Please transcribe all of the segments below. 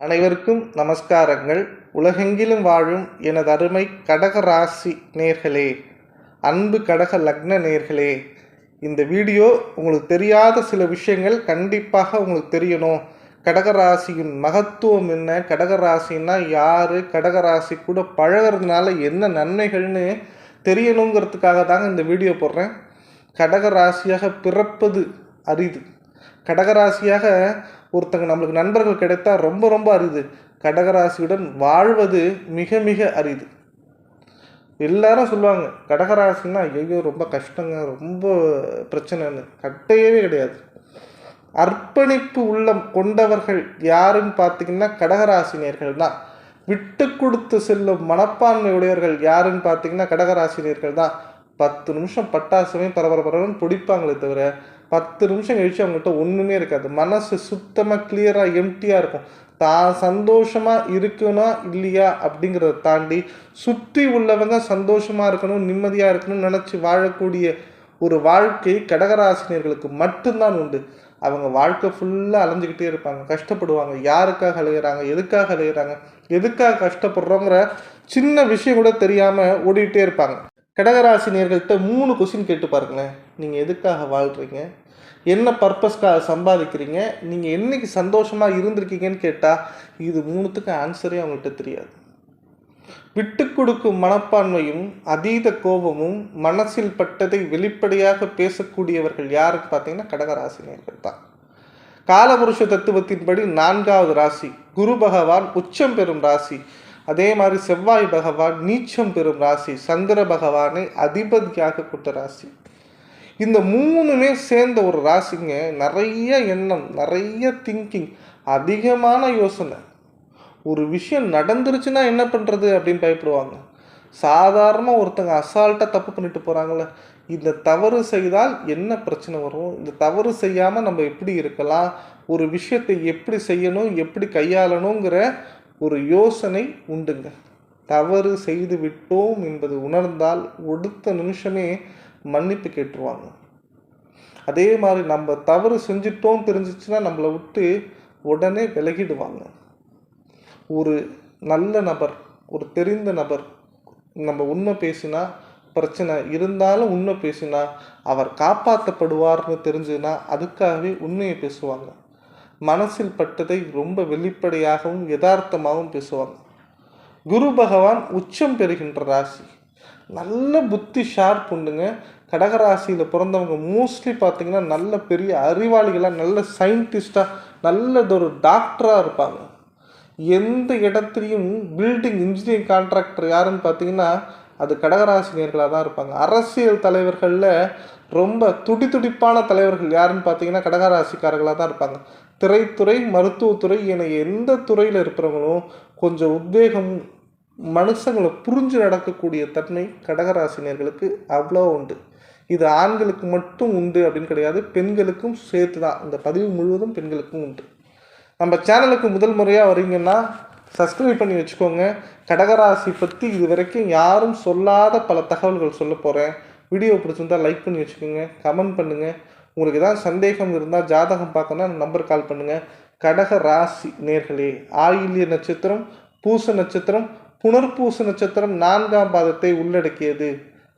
அனைவருக்கும் நமஸ்காரங்கள். உலகெங்கிலும் வாழும் எனது அருமை கடக ராசி நேர்களே அன்பு கடக லக்ன நேர்களே இந்த வீடியோ உங்களுக்கு தெரியாத சில விஷயங்கள் கண்டிப்பாக உங்களுக்கு தெரியணும். கடகராசியின் மகத்துவம் என்ன? கடகராசின்னா யார்? கடகராசி கூட பழகிறதுனால என்ன நன்மைகள்னு தெரியணுங்கிறதுக்காக தாங்க இந்த வீடியோ போடுறேன். கடகராசியாக பிறப்பது அரிது. கடகராசியாக ஒருத்தங்க நம்மளுக்கு நண்பர்கள் கிடைத்தா ரொம்ப ரொம்ப அரிது. கடகராசியுடன் வாழ்வது மிக மிக அரிது. எல்லாரும் சொல்லுவாங்க கடகராசின்னா ஐயோ ரொம்ப கஷ்டங்க ரொம்ப பிரச்சனைன்னு. கட்டையவே கிடையாது. அர்ப்பணிப்பு உள்ளம் கொண்டவர்கள் யாருன்னு பார்த்தீங்கன்னா கடகராசினியர்கள் தான் விட்டு கொடுத்து செல்லும் மனப்பான்மை உடையவர்கள் யாருன்னு பார்த்தீங்கன்னா கடகராசினியர்கள் தான் பத்து நிமிஷம் பட்டாசுமே பரபரப்பரன்னு பிடிப்பாங்களே தவிர பத்து நிமிஷம் கழிச்சு அவங்கள்ட்ட ஒன்றுமே இருக்காது. மனசு சுத்தமாக கிளியராக எம்டியாக இருக்கும். தான் சந்தோஷமாக இருக்கணும் இல்லையா அப்படிங்கிறத தாண்டி சுற்றி உள்ளவங்க சந்தோஷமாக இருக்கணும் நிம்மதியாக இருக்கணும்னு நினச்சி வாழக்கூடிய ஒரு வாழ்க்கை கடகராசினியர்களுக்கு மட்டும்தான் உண்டு. அவங்க வாழ்க்கை ஃபுல்லாக அலைஞ்சிக்கிட்டே இருப்பாங்க. கஷ்டப்படுவாங்க. யாருக்காக அலையிறாங்க? எதுக்காக அலையிறாங்க? எதுக்காக கஷ்டப்படுறோங்கிற சின்ன விஷயம் கூட தெரியாமல் ஓடிக்கிட்டே இருப்பாங்க. கடகராசினியர்கள்ட்ட மூணு கொஸ்டின் கேட்டு பாருங்களேன். நீங்கள் எதுக்காக வாழ்கிறீங்க என்ன பர்பஸ்க்காக சம்பாதிக்கிறீங்க? நீங்கள் என்னைக்கு சந்தோஷமாக இருந்திருக்கீங்கன்னு கேட்டால் இது மூணுத்துக்கு ஆன்சரே அவங்கள்ட்ட தெரியாது. விட்டு கொடுக்கும் மனப்பான்மையும் அதீத கோபமும் மனசில் பட்டதை வெளிப்படையாக பேசக்கூடியவர்கள் யாருன்னு பார்த்தீங்கன்னா கடகராசினியர்கள் தான். காலபுருஷ தத்துவத்தின்படி நான்காவது ராசி குரு பகவான் உச்சம் பெறும் ராசி. அதே மாதிரி செவ்வாய் பகவான் நீச்சம் பெறும் ராசி சந்திர பகவானை அதிபதியாக கொண்ட ராசி. இந்த மூணுமே சேர்ந்த ஒரு ராசிங்க நிறைய எண்ணம் நிறைய திங்கிங் அதிகமான யோசனை. ஒரு விஷயம் நடந்துருச்சுன்னா என்ன பண்ணுறது அப்படின்னு பயப்படுவாங்க. சாதாரணமாக ஒருத்தங்க அசால்ட்டாக தப்பு பண்ணிட்டு போகிறாங்களே இந்த தவறு செய்தால் என்ன பிரச்சனை வரும்? இந்த தவறு செய்யாமல் நம்ம எப்படி இருக்கலாம்? ஒரு விஷயத்தை எப்படி செய்யணும்? எப்படி கையாளணுங்கிற ஒரு யோசனை உண்டுங்க. தவறு செய்து விட்டோம் என்பது உணர்ந்தால் அடுத்த நிமிஷமே மன்னிப்பு கேட்டுருவாங்க. அதே மாதிரி நம்ம தவறு செஞ்சிட்டோம் தெரிஞ்சிச்சுன்னா நம்மளை விட்டு உடனே விலகிடுவாங்க. ஒரு நல்ல நபர் ஒரு தெரிந்த நபர் நம்ம உண்மை பேசினா பிரச்சனை இருந்தாலும் உண்மை பேசினா அவர் காப்பாற்றப்படுவார்னு தெரிஞ்சுன்னா அதுக்காகவே உண்மையை பேசுவாங்க. மனசில் பட்டதை ரொம்ப வெளிப்படையாகவும் யதார்த்தமாகவும் பேசுவாங்க. குரு பகவான் உச்சம் பெறுகின்ற ராசி. நல்ல புத்தி ஷார்ப் உண்டுங்க. கடகராசியில் பிறந்தவங்க மோஸ்ட்லி பார்த்தீங்கன்னா நல்ல பெரிய அறிவாளிகளாக நல்ல சயின்டிஸ்டாக நல்லதொரு டாக்டராக இருப்பாங்க. எந்த இடத்துலையும் பில்டிங் இன்ஜினியரிங் கான்ட்ராக்டர் யாருன்னு பார்த்தீங்கன்னா அது கடகராசினியர்களாக தான் இருப்பாங்க. அரசியல் தலைவர்களில் ரொம்ப துடி துடிப்பான தலைவர்கள் யாருன்னு பார்த்தீங்கன்னா கடகராசிக்காரர்களாக தான் இருப்பாங்க. திரைத்துறை மருத்துவத்துறை என எந்த துறையில் இருக்கிறவங்களும் கொஞ்சம் உத்வேகம் மனுஷங்களை புரிஞ்சு நடக்கக்கூடிய தன்மை கடகராசினியர்களுக்கு அவ்வளோ உண்டு. இது ஆண்களுக்கு மட்டும் உண்டு அப்படின்னு கிடையாது பெண்களுக்கும் சேர்த்து தான். இந்த பதிவு முழுவதும் பெண்களுக்கும் உண்டு. நம்ம சேனலுக்கு முதல் முறையாக வரீங்கன்னா சப்ஸ்கிரைப் பண்ணி வச்சுக்கோங்க. கடகராசி பற்றி இது வரைக்கும் யாரும் சொல்லாத பல தகவல்கள் சொல்ல போகிறேன் வீடியோ பிடிச்சிருந்தால் லைக் பண்ணி வச்சுக்கோங்க கமெண்ட் பண்ணுங்கள் உங்களுக்கு ஏதாவது சந்தேகம் இருந்தால் ஜாதகம் பார்க்கணுன்னா நம்பர் கால் பண்ணுங்கள் கடக ராசி நேர்களே ஆயில்ய நட்சத்திரம் பூச நட்சத்திரம் புனர்பூச நட்சத்திரம் நான்காம் பாதத்தை உள்ளடக்கியது.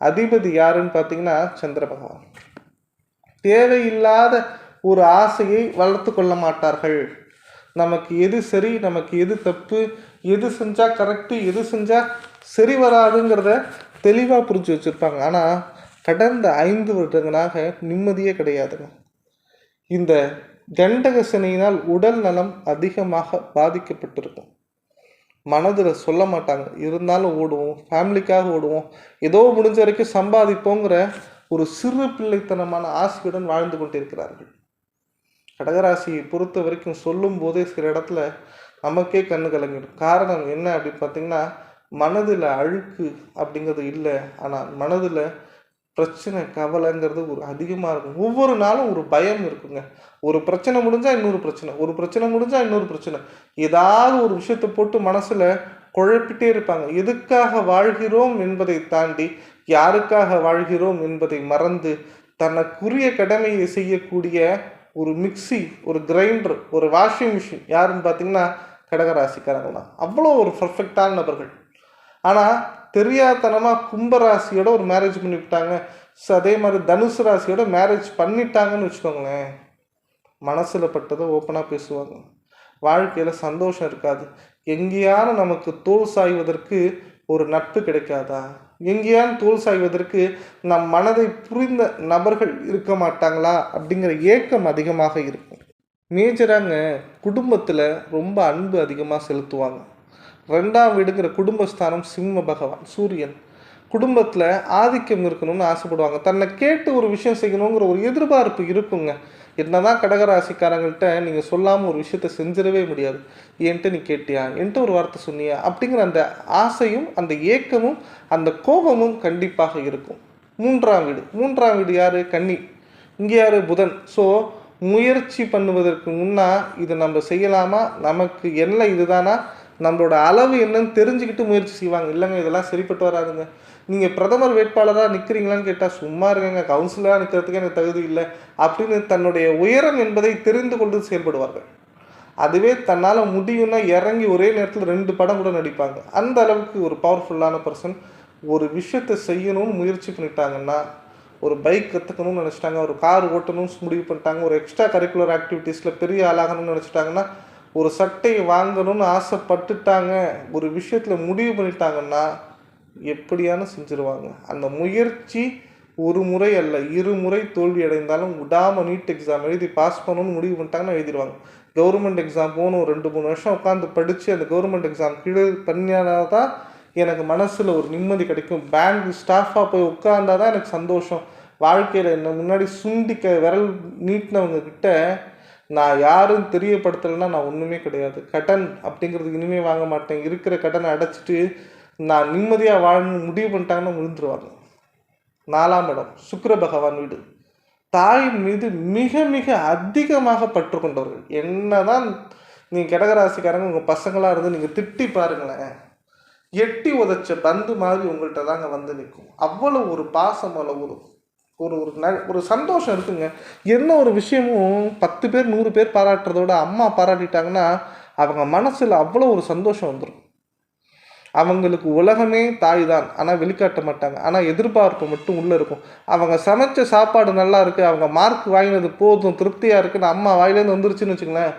அதிபதி யாருன்னு பார்த்தீங்கன்னா சந்திர பகவான். தேவையில்லாத ஒரு ஆசையை வளர்த்து கொள்ள மாட்டார்கள். நமக்கு எது சரி நமக்கு எது தப்பு எது செஞ்சால் கரெக்டு எது செஞ்சால் சரி வராதுங்கிறத தெளிவாக புரிஞ்சு வச்சுருப்பாங்க. ஆனால் கடந்த ஐந்து வருடங்களாக நிம்மதியே கிடையாதுங்க. இந்த கண்டக சினையினால் உடல் நலம் அதிகமாக பாதிக்கப்பட்டிருக்கும். மனதில் சொல்ல மாட்டாங்க. இருந்தாலும் ஓடுவோம். ஃபேமிலிக்காக ஓடுவோம். ஏதோ முடிஞ்ச வரைக்கும் சம்பாதிப்போங்கிற ஒரு சிறு பிள்ளைத்தனமான ஆசையுடன் வாழ்ந்து கொண்டிருக்கிறார்கள். கடகராசியை பொறுத்த வரைக்கும் சொல்லும் போதே சில இடத்துல நமக்கே கண்ணு கலங்கிடும். காரணம் என்ன அப்படின்னு பார்த்தீங்கன்னா மனதில் அழுக்கு அப்படிங்கிறது இல்லை. ஆனால் மனதில் பிரச்சனை கவலைங்கிறது ஒரு அதிகமாக இருக்கும். ஒவ்வொரு நாளும் ஒரு பயம் இருக்குங்க. ஒரு பிரச்சனை முடிஞ்சால் இன்னொரு பிரச்சனை. ஒரு பிரச்சனை முடிஞ்சால் இன்னொரு பிரச்சனை. ஏதாவது ஒரு விஷயத்தை போட்டு மனசில் குழப்பிட்டே இருப்பாங்க. எதுக்காக வாழ்கிறோம் என்பதை தாண்டி யாருக்காக வாழ்கிறோம் என்பதை மறந்து தனக்குரிய கடமையை செய்யக்கூடிய ஒரு மிக்சி ஒரு கிரைண்டர் ஒரு வாஷிங் மிஷின் யாருன்னு பார்த்தீங்கன்னா கடகராசிக்காரங்க தான். அவ்வளோ ஒரு பர்ஃபெக்டான நபர்கள். ஆனால் தெரியாதனமாக கும்பராசியோட ஒரு மேரேஜ் பண்ணிவிட்டாங்க. ஸோ அதே மாதிரி தனுசு ராசியோட மேரேஜ் பண்ணிட்டாங்கன்னு வச்சுக்கோங்களேன். மனசில் பட்டதை ஓப்பனாக பேசுவாங்க. வாழ்க்கையில் சந்தோஷம் இருக்காது. எங்கேயான நமக்கு தோல் சாய்வதற்கு ஒரு நட்பு கிடைக்காதா? எங்கேயான் தோல் சாய்வதற்கு நம் மனதை புரிந்த நபர்கள் இருக்க மாட்டாங்களா? அப்படிங்கிற ஏக்கம் அதிகமாக இருக்கும். மேஜராங்க குடும்பத்தில் ரொம்ப அன்பு அதிகமாக செலுத்துவாங்க. ரெண்டாம் வீடுங்கிற குடும்பஸ்தானம் சிம்ம பகவான் சூரியன். குடும்பத்தில் ஆதிக்கம் இருக்கணும்னு ஆசைப்படுவாங்க. தன்னை கேட்டு ஒரு விஷயம் செய்யணுங்கிற ஒரு எதிர்பார்ப்பு இருக்குங்க. என்னதான் கடகராசிக்காரங்கள்ட்ட நீங்கள் சொல்லாமல் ஒரு விஷயத்த செஞ்சிடவே முடியாது. என்கிட்ட நீ கேட்டியா? என்கிட்ட ஒரு வார்த்தை சொன்னியா? அப்படிங்கிற அந்த ஆசையும் அந்த ஏக்கமும் அந்த கோபமும் கண்டிப்பாக இருக்கும். மூன்றாம் வீடு. மூன்றாம் வீடு யார்? கன்னி. இங்கே யார்? புதன். ஸோ முயற்சி பண்ணுவதற்கு முன்னால் இது நம்ம செய்யலாமா? நமக்கு என்ன இதுதானா? நம்மளோட அளவு என்னன்னு தெரிஞ்சுக்கிட்டு முயற்சி செய்வாங்க. இல்லைங்க இதெல்லாம் சரிப்பட்டு வராதுங்க. நீங்கள் பிரதமர் வேட்பாளராக நிற்கிறீங்களான்னு கேட்டால் சும்மா இருங்க கவுன்சிலராக நிற்கிறதுக்கு எனக்கு தகுதி இல்லை அப்படின்னு தன்னுடைய உயரம் என்பதை தெரிந்து கொண்டு செயல்படுவார்கள். அதுவே தன்னால் முடியும்னா இறங்கி ஒரே நேரத்தில் ரெண்டு படம் கூட நடிப்பாங்க. அந்த அளவுக்கு ஒரு பவர்ஃபுல்லான பர்சன் ஒரு விஷயத்தை செய்யணும்னு முயற்சி பண்ணிட்டாங்கன்னா ஒரு பைக் கற்றுக்கணும்னு நினச்சிட்டாங்க ஒரு கார் ஓட்டணும்னு முடிவு பண்ணிட்டாங்க ஒரு எக்ஸ்ட்ரா கரிக்குலர் ஆக்டிவிட்டீஸில் பெரிய ஆளாகணும்னு நினச்சிட்டாங்கன்னா ஒரு சட்டையை வாங்கணும்னு ஆசைப்பட்டுட்டாங்க ஒரு விஷயத்தில் முடிவு பண்ணிட்டாங்கன்னா எப்படியான செஞ்சுருவாங்க? அந்த முயற்சி ஒரு முறை அல்ல இரு முறை தோல்வி அடைந்தாலும் விடாமல் நீட் எக்ஸாம் எழுதி பாஸ் பண்ணணும்னு முடிவு பண்ணிட்டாங்கன்னா எழுதிடுவாங்க. கவர்மெண்ட் எக்ஸாம் போகணும் ரெண்டு மூணு வருஷம் உட்காந்து படித்து அந்த கவர்மெண்ட் எக்ஸாம் கீழே பண்ணியானால் தான் எனக்கு மனசில் ஒரு நிம்மதி கிடைக்கும். பேங்க் ஸ்டாஃபாக போய் உட்காந்தா தான் எனக்கு சந்தோஷம். வாழ்க்கையில் என்ன முன்னாடி சுண்டிக்க விரல் நீட்டினவங்க கிட்ட நான் யாரும் தெரியப்படுத்தலைன்னா நான் ஒன்றுமே கிடையாது. கடன் அப்படிங்கிறது இனிமேல் வாங்க மாட்டேன். இருக்கிற கடனை அடைச்சிட்டு நான் நிம்மதியாக வாழணும் முடிவு பண்ணிட்டாங்கன்னா விழுந்துருவாங்க. நாலாம் இடம் சுக்கர பகவான் வீடு. தாயின் மீது மிக மிக அதிகமாக பற்று கொண்டவர்கள். என்ன தான் நீங்கள் கடகராசிக்காரங்க உங்கள் பசங்களாக இருந்து நீங்கள் திட்டி பாருங்களேன். எட்டி உதச்ச பந்து மாதிரி உங்கள்கிட்ட தாங்க வந்து நிற்கும். அவ்வளோ ஒரு பாசம் ஒரு ஒரு ஒரு ந ஒரு சந்தோஷம் இருக்குங்க. என்ன ஒரு விஷயமும் பத்து பேர் நூறு பேர் பாராட்டுறதோட அம்மா பாராட்டிட்டாங்கன்னா அவங்க மனசில் அவ்வளோ ஒரு சந்தோஷம் வந்துடும் அவங்களுக்கு உலகமே தாய் தான் ஆனால் வெளிக்காட்ட மாட்டாங்க. ஆனால் எதிர்பார்ப்பு மட்டும் உள்ளே இருக்கும். அவங்க சமைச்ச சாப்பாடு நல்லா இருக்குது அவங்க மார்க் வாங்கினது போதும் திருப்தியாக இருக்குன்னு அம்மா வாயிலேருந்து வந்துருச்சுன்னு வச்சுங்களேன்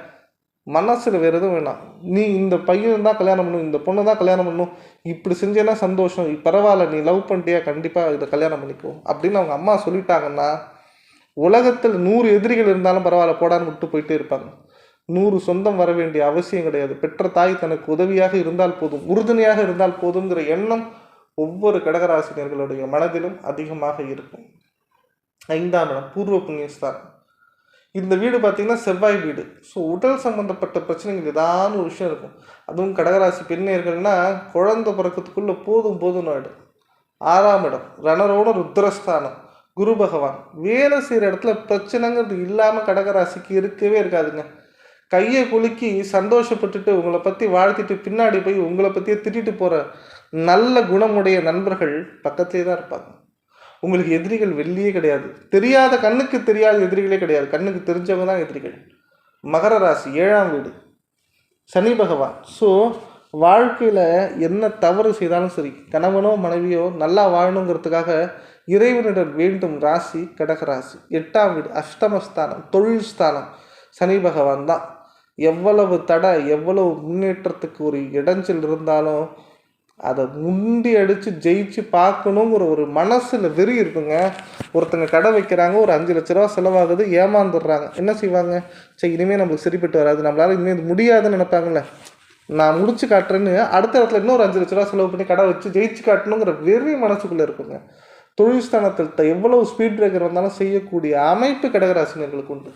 மனசில் வேறு எதுவும் வேணாம். நீ இந்த பையன் தான் கல்யாணம் பண்ணணும் இந்த பொண்ணை தான் கல்யாணம் பண்ணணும் இப்படி செஞ்சேன்னா சந்தோஷம் பரவாயில்ல நீ லவ் பண்ணிட்டியா கண்டிப்பாக இதை கல்யாணம் பண்ணிக்கோ அப்படின்னு அவங்க அம்மா சொல்லிட்டாங்கன்னா உலகத்தில் நூறு எதிரிகள் இருந்தாலும் பரவாயில்ல போடான்னு விட்டு போயிட்டே இருப்பாங்க. நூறு சொந்தம் வர வேண்டிய அவசியம் கிடையாது. பெற்ற தாய் தனக்கு உதவியாக இருந்தால் போதும் உறுதுணையாக இருந்தால் போதுங்கிற எண்ணம் ஒவ்வொரு கடகராசினியர்களுடைய மனதிலும் அதிகமாக இருக்கும். ஐந்தாம் இடம் பூர்வ புண்ணியஸ்தானம். இந்த வீடு பார்த்திங்கன்னா செவ்வாய் வீடு. ஸோ உடல் சம்மந்தப்பட்ட பிரச்சனைகள் ஏதாவது ஒரு விஷயம் இருக்கும். அதுவும் கடகராசி பெண்ணியர்கள்னா குழந்தை பிறக்கிறதுக்குள்ளே போதும் போதும் ஆகிடும் ஆறாம் இடம் ரணரோட ருத்ரஸ்தானம் குரு பகவான். வேலை செய்கிற இடத்துல பிரச்சனைங்கிறது இல்லாமல் கடகராசிக்கு இருக்கவே இருக்காதுங்க. கையை குலுக்கி சந்தோஷப்பட்டுட்டு உங்களை பற்றி வாழ்த்திட்டு பின்னாடி போய் உங்களை பற்றியே திட்டிட்டு போகிற நல்ல குணமுடைய நண்பர்கள் பக்கத்திலே தான் இருப்பாங்க. உங்களுக்கு எதிரிகள் வெளியே கிடையாது. தெரியாத கண்ணுக்கு தெரியாத எதிரிகளே கிடையாது. கண்ணுக்கு தெரிஞ்சவங்க தான் எதிரிகள். மகர ராசி ஏழாம் வீடு. சனி பகவான். ஸோ வாழ்க்கையில் என்ன தவறு செய்தாலும் சரி கணவனோ மனைவியோ நல்லா வாழணுங்கிறதுக்காக இறைவனிடம் வேண்டும் ராசி கடகராசி எட்டாம் வீடு அஷ்டமஸ்தானம் தொழில் ஸ்தானம். சனி பகவான் தான். எவ்வளவு தடை எவ்வளவு முன்னேற்றத்துக்கு ஒரு இடைஞ்சல் இருந்தாலும் அதை முண்டி அடித்து ஜெயிச்சு பார்க்கணுங்கிற ஒரு மனசில் வெறி இருக்குங்க. ஒருத்தங்க கடை வைக்கிறாங்க ஒரு அஞ்சு லட்ச ரூபா செலவாகுது ஏமாந்துடுறாங்க. என்ன செய்வாங்க? சரி இனிமேல் நம்மளுக்கு சரிப்பட்டு வராது. நம்மளால் இனிமேல் முடியாதுன்னு நினைப்பாங்களே நான் முடிச்சு காட்டுறேன்னு அடுத்த இடத்துல இன்னொரு அஞ்சு லட்ச ரூபா செலவு பண்ணி கடை வச்சு ஜெயிச்சு காட்டணுங்கிற வெறி மனசுக்குள்ளே இருக்குங்க. தொழில் ஸ்தானத்தில் எவ்வளவு ஸ்பீட் பிரேக்கர் வந்தாலும் செய்யக்கூடிய அமைப்பு கடகராசினர்களுக்கு உண்டு.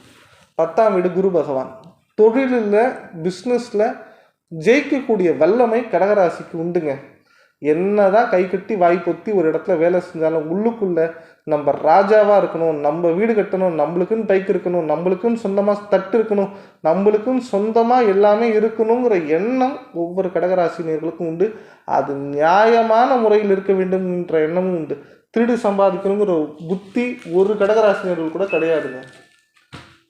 பத்தாம் வீடு குரு பகவான். தொழிலில் பிஸ்னஸில் ஜெயிக்கக்கூடிய வல்லமை கடகராசிக்கு உண்டுங்க. என்னதான் கை கட்டி வாய் பொத்தி ஒரு இடத்துல வேலை செஞ்சாலும் உள்ளுக்குள்ள நம்ம ராஜாவாக இருக்கணும் நம்ம வீடு கட்டணும் நம்மளுக்குன்னு பைக் இருக்கணும் நம்மளுக்குன்னு சொந்தமாக தட்டு இருக்கணும் நம்மளுக்குன்னு சொந்தமாக எல்லாமே இருக்கணுங்கிற எண்ணம் ஒவ்வொரு கடகராசினியர்களுக்கும் உண்டு. அது நியாயமான முறையில் இருக்க வேண்டும் என்ற எண்ணமும் உண்டு. திருடி சம்பாதிக்கணுங்கிற புத்தி ஒரு கடகராசினியர்கள் கூட கிடையாதுங்க.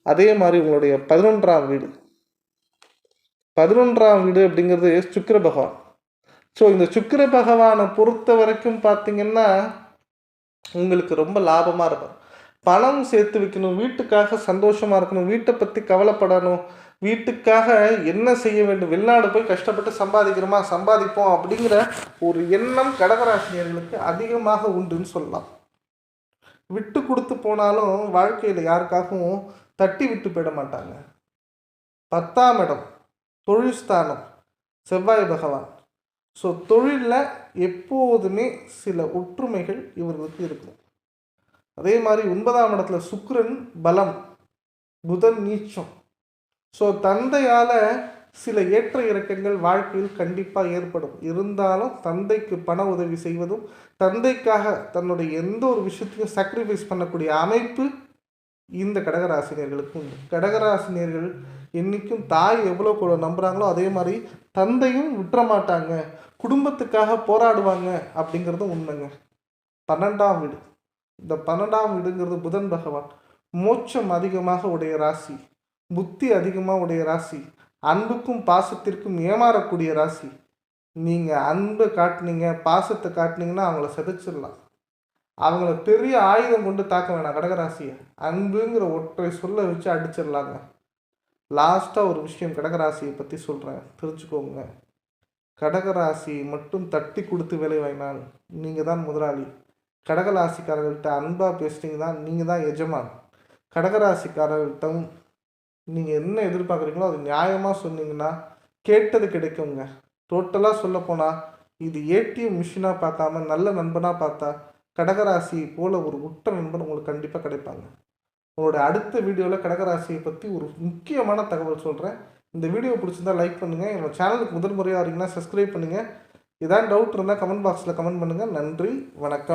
அதே மாதிரி உங்களுடைய பதினொன்றாம் வீடு. பதினொன்றாம் வீடு அப்படிங்கிறது சுக்கர பகவான். ஸோ இந்த சுக்கிர பகவானை பொறுத்த வரைக்கும் பார்த்தீங்கன்னா உங்களுக்கு ரொம்ப லாபமாக இருக்கும். பணம் சேர்த்து வைக்கணும் வீட்டுக்காக சந்தோஷமாக இருக்கணும் வீட்டை பற்றி கவலைப்படணும் வீட்டுக்காக என்ன செய்ய வேண்டும் வெளிநாடு போய் கஷ்டப்பட்டு சம்பாதிக்கிறோமா சம்பாதிப்போம் அப்படிங்கிற ஒரு எண்ணம் கடகராசினியர்களுக்கு அதிகமாக உண்டுன்னு சொல்லலாம். விட்டு கொடுத்து போனாலும் வாழ்க்கையில் யாருக்காகவும் தட்டி விட்டு போயிட மாட்டாங்க. பத்தாம் இடம் தொழில் ஸ்தானம் செவ்வாய் பகவான். ஸோ தொழிலில் எப்போதுமே சில ஒற்றுமைகள் இவர்களுக்கு இருக்கும். அதே மாதிரி ஒன்பதாம் இடத்துல சுக்ரன் பலம் புதன் நீச்சம். ஸோ தந்தையால் சில ஏற்ற இறக்கங்கள் வாழ்க்கையில் கண்டிப்பாக ஏற்படும். இருந்தாலும் தந்தைக்கு பண உதவி செய்வதும் தந்தைக்காக தன்னுடைய எந்த ஒரு விஷயத்தையும் சாக்ரிஃபைஸ் பண்ணக்கூடிய அமைப்பு இந்த கடகராசினியர்களுக்கும் கடகராசினியர்கள் என்றைக்கும் தாய் எவ்வளோ கூட நம்புகிறாங்களோ அதே மாதிரி தந்தையும் விட்டுற மாட்டாங்க குடும்பத்துக்காக போராடுவாங்க அப்படிங்கிறதும் உண்மைங்க. பன்னெண்டாம் வீடு. இந்த பன்னெண்டாம் வீடுங்கிறது புதன் பகவான். மோட்சம் அதிகமாக உடைய ராசி. புத்தி அதிகமாக உடைய ராசி. அன்புக்கும் பாசத்திற்கும் ஏமாறக்கூடிய ராசி. நீங்கள் அன்பை காட்டுனீங்க பாசத்தை காட்டினீங்கன்னா அவங்கள செதைச்சிடலாம். அவங்கள பெரிய ஆயுதம் கொண்டு தாக்க வேணாம் கடகராசியை. அன்புங்கிற ஒற்றை சொல்ல வச்சு அடிச்சிடலாங்க. லாஸ்ட்டாக ஒரு விஷயம் கடகராசியை பற்றி சொல்கிறேன் தெரிஞ்சுக்கோங்க. கடகராசி மட்டும் தட்டி கொடுத்து வேலை வாங்கினால் நீங்கள் தான் முதலாளி. கடகராசிக்காரர்கள்ட்ட அன்பாக பேசுனீங்கன்னா நீங்கள் தான் எஜமான். கடகராசிக்காரர்கள்ட்டும் நீங்கள் என்ன எதிர்பார்க்குறீங்களோ அது நியாயமாக சொன்னீங்கன்னா கேட்டது கிடைக்குங்க. டோட்டலாக சொல்லப்போனால் இது ஏடிஎம் மிஷினாக பார்க்காம நல்ல நண்பனாக பார்த்தா கடகராசி போல் ஒரு உற்ற நண்பன் உங்களுக்கு கண்டிப்பாக கிடைப்பாங்க. உங்களோட அடுத்த வீடியோவில் கடகராசியை பற்றி ஒரு முக்கியமான தகவல் சொல்கிறேன் இந்த வீடியோ பிடிச்சிருந்தா லைக் பண்ணுங்கள் என்னோட சேனலுக்கு முதல் முறையாக வரீங்கன்னா சப்ஸ்கிரைப் பண்ணுங்கள் ஏதாவது டவுட் இருந்தால் கமெண்ட் பாக்ஸில் கமெண்ட் பண்ணுங்கள் நன்றி. வணக்கம்.